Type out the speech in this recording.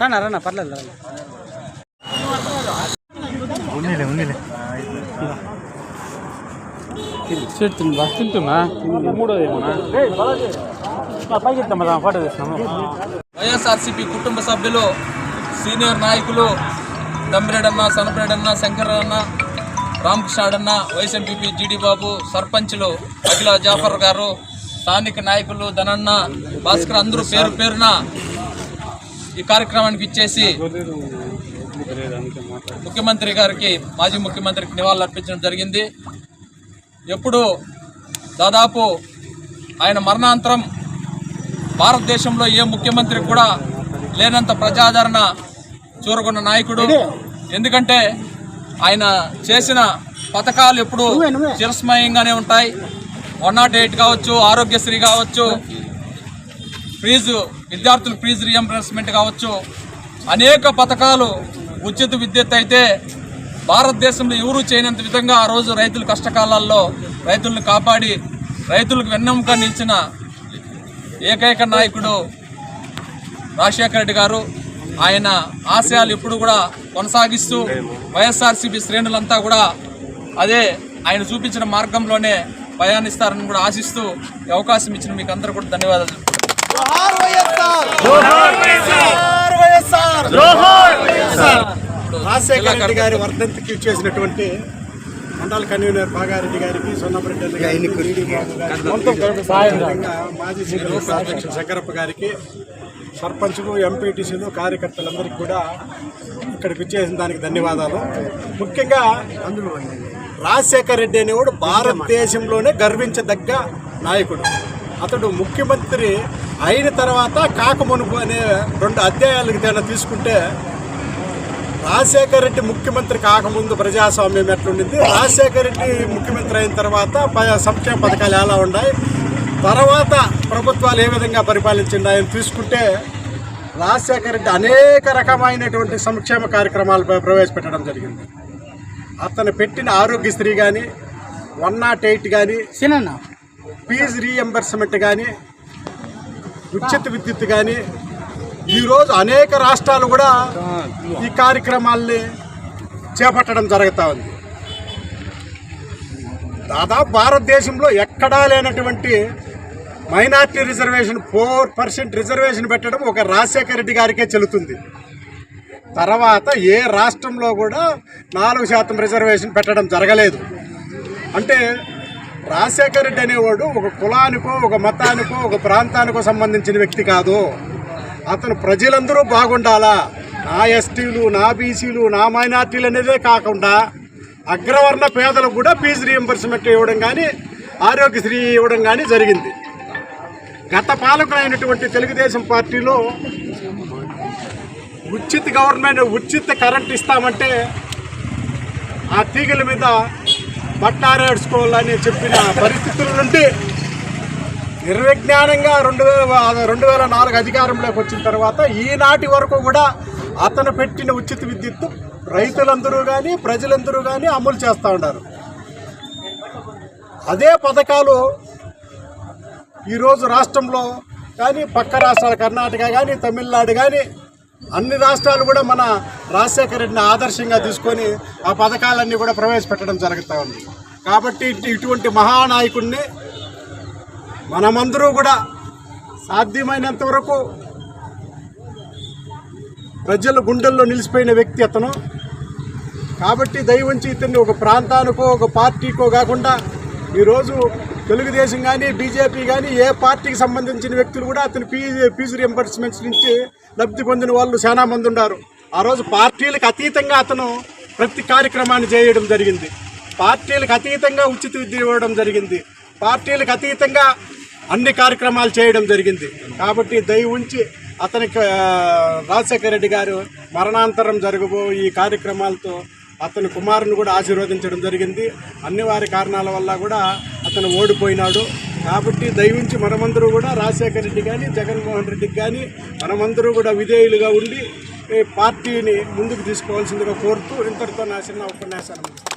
రన్న పర్లేదు రా. ఉన్నిలే ఉన్నిలే చెట్టు తిను బా తింటున్నా మూడోది ఏమన్నా పైకి ఎత్తామా ఫోటో తీస్తాము వైఎస్ఆర్సీపీ కుటుంబ సభ్యులు సీనియర్ నాయకులు దమ్మిరెడన్న సనపరెడన్న శంకరన్న రామకృష్ణాడన్న వైఎస్ఎంపీపీ జీడి బాబు సర్పంచ్లు అఖిల జాఫర్ గారు స్థానిక నాయకులు ధనన్న భాస్కర్ అందరూ పేరు పేరున ఈ కార్యక్రమానికి ఇచ్చేసి ముఖ్యమంత్రి గారికి మాజీ ముఖ్యమంత్రికి నివాళులు అర్పించడం జరిగింది. ఎప్పుడు దాదాపు ఆయన మరణాంతరం భారతదేశంలో ఏ ముఖ్యమంత్రి కూడా లేనంత ప్రజాదరణ చూరగొన్న నాయకుడు. ఎందుకంటే ఆయన చేసిన పథకాలు ఎప్పుడు చిరస్మయంగానే ఉంటాయి. వన్ నాట్ ఎయిట్ కావచ్చు ఆరోగ్యశ్రీ కావచ్చు ఫీజు విద్యార్థుల ఫీజు రియంబర్స్మెంట్ కావచ్చు. అనేక పథకాలు ఉచిత విద్యుత్ అయితే భారతదేశంలో ఎవరూ చేయనంత విధంగా ఆ రోజు రైతుల కష్టకాలాల్లో రైతులను కాపాడి రైతులకు వెన్నెముక నిలిచిన ఏకైక నాయకుడు రాజశేఖర రెడ్డి గారు. ఆయన ఆశయాలు ఎప్పుడు కూడా కొనసాగిస్తూ వైఎస్ఆర్సీపీ శ్రేణులంతా కూడా అదే ఆయన చూపించిన మార్గంలోనే ప్రయాణిస్తారని కూడా ఆశిస్తూ అవకాశం ఇచ్చిన మీకు అందరూ కూడా ధన్యవాదాలు. రాజశేఖర రెడ్డి గారి వర్ధంతికి చేసినటువంటి మండల కన్వీనర్ బాగారెడ్డి గారికి సొన్నపరెడ్డి గారికి మాజీ సీనియర్ అధ్యక్షులు శంకరప్ప గారికి సర్పంచ్లు ఎంపీటీసీలు కార్యకర్తలందరికీ కూడా ఇక్కడికి వచ్చేసిన దానికి ధన్యవాదాలు. ముఖ్యంగా రాజశేఖర రెడ్డి అనేవాడు భారతదేశంలోనే గర్వించదగ్గ నాయకుడు. అతడు ముఖ్యమంత్రి అయిన తర్వాత కాకమునుపు అనే రెండు అధ్యాయాలకు తేడా తీసుకుంటే రాజశేఖర రెడ్డి ముఖ్యమంత్రి కాకముందు ప్రజాస్వామ్యం ఎట్లుండింది? రాజశేఖర రెడ్డి ముఖ్యమంత్రి అయిన తర్వాత సంక్షేమ పథకాలు ఎలా ఉన్నాయి? తర్వాత ప్రభుత్వాలు ఏ విధంగా పరిపాలించిండాయని తీసుకుంటే రాజశేఖర రెడ్డి అనేక రకమైనటువంటి సంక్షేమ కార్యక్రమాలు ప్ర- ప్రవేశపెట్టడం జరిగింది. అతను పెట్టిన ఆరోగ్యశ్రీ కానీ వన్ నాట్ ఎయిట్ కానీ ఫీజు రీఎంబర్స్మెంట్ కానీ ఉచిత విద్యుత్ కానీ ఈరోజు అనేక రాష్ట్రాలు కూడా ఈ కార్యక్రమాల్ని చేపట్టడం జరుగుతూ ఉంది. దాదాపు భారతదేశంలో ఎక్కడా లేనటువంటి minority reservation four percent reservation పెట్టడం ఒక రాజశేఖర రెడ్డి గారికే చెల్లుతుంది. తర్వాత ఏ రాష్ట్రంలో కూడా నాలుగు శాతం రిజర్వేషన్ పెట్టడం జరగలేదు. అంటే రాజశేఖర రెడ్డి అనేవాడు ఒక కులానికో ఒక మతానికో ఒక ప్రాంతానికో సంబంధించిన వ్యక్తి కాదు. అతను ప్రజలందరూ బాగుండాలా? నా ఎస్టీలు నా బీసీలు నా మైనార్టీలు అనేదే కాకుండా అగ్రవర్ణ పేదలకు కూడా ఫీజు రీఎంబర్స్మెంట్ ఇవ్వడం కానీ ఆరోగ్యశ్రీ ఇవ్వడం కానీ జరిగింది. గత పాలకులైనటువంటి తెలుగుదేశం పార్టీలో ఉచిత గవర్నమెంట్ ఉచిత కరెంట్ ఇస్తామంటే ఆ తీగల మీద బట్టారేడ్చుకోవాలని చెప్పిన పరిస్థితుల నుండి నిర్విజ్ఞానంగా రెండు వేల రెండు వేల నాలుగు అధికారంలోకి వచ్చిన తర్వాత ఈనాటి వరకు కూడా అతను పెట్టిన ఉచిత విద్యుత్తు రైతులందరూ కానీ ప్రజలందరూ కానీ అమలు చేస్తూ ఉన్నారు. అదే పథకాలు ఈరోజు రాష్ట్రంలో కానీ పక్క రాష్ట్రాలు కర్ణాటక కానీ తమిళనాడు కానీ అన్ని రాష్ట్రాలు కూడా మన రాజశేఖర రెడ్డిని ఆదర్శంగా తీసుకొని ఆ పథకాలన్నీ కూడా ప్రవేశపెట్టడం జరుగుతూ ఉంది. కాబట్టి ఇటువంటి మహానాయకుడిని మనమందరూ కూడా సాధ్యమైనంత వరకు ప్రజల గుండెల్లో నిలిచిపోయిన వ్యక్తి అతను. కాబట్టి దయవంచి ఇతన్ని ఒక ప్రాంతానికో ఒక పార్టీకో కాకుండా ఈరోజు తెలుగుదేశం కానీ బీజేపీ కానీ ఏ పార్టీకి సంబంధించిన వ్యక్తులు కూడా అతని ఫీజు ఫీజు రియంబర్స్మెంట్స్ నుంచి లబ్ధి పొందిన వాళ్ళు చాలా మంది ఉన్నారు. ఆ రోజు పార్టీలకు అతీతంగా అతను ప్రతి కార్యక్రమాన్ని చేయడం జరిగింది. పార్టీలకు అతీతంగా ఉచిత విద్య ఇవ్వడం జరిగింది. పార్టీలకు అతీతంగా అన్ని కార్యక్రమాలు చేయడం జరిగింది. కాబట్టి దయ ఉంచి అతనికి రాజశేఖర రెడ్డి గారు మరణాంతరం జరగబో ఈ కార్యక్రమాలతో అతని కుమారుని కూడా ఆశీర్వదించడం జరిగింది. అన్ని వారి కారణాల వల్ల కూడా అతను ఓడిపోయినాడు. కాబట్టి దయవించి మనమందరూ కూడా రాజశేఖర రెడ్డి కానీ జగన్మోహన్ రెడ్డికి కానీ మనమందరూ కూడా విధేయులుగా ఉండి పార్టీని ముందుకు తీసుకోవాల్సిందిగా కోరుతూ ఇంతటితో నా చిన్న ఉపన్యాసాన్ని